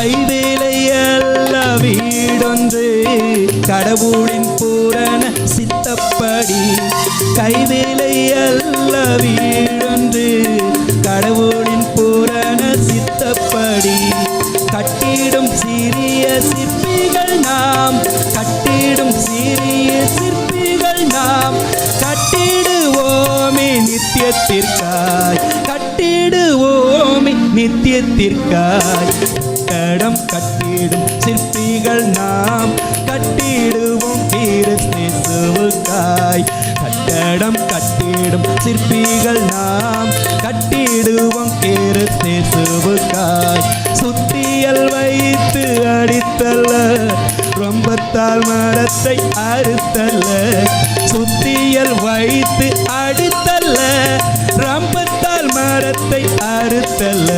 கைவேலை அல்ல வீடொன்று கடவுளின் பூரண சித்தப்படி. கைவேலை அல்ல வீடொன்று கடவுளின் பூரண சித்தப்படி. கட்டிடும் சிறிய சிற்பிகள் நாம் கட்டிடும் சிறிய சிற்பிகள் நாம். கட்டிடுவோமே நித்தியத்திற்காய் கட்டிடுவோம் நித்தியத்திற்காய். கடம் கட்டிடும் சிற்பிகள் நாம் கட்டிடுவோம் தீரத்தேசுவுக்காய் கட்டடம் கட்டிடும் சிற்பிகள் நாம் கட்டிடுவோம் தீரத்தேசுவுக்காய் சுத்தியல் வைத்து அடித்தல்ல ரொம்பத்தால் மரத்தை அறுத்தல்ல. சுத்தியல் வைத்து அடித்தல்ல ரம்பத்தால் மரத்தை கருத்தல்ல.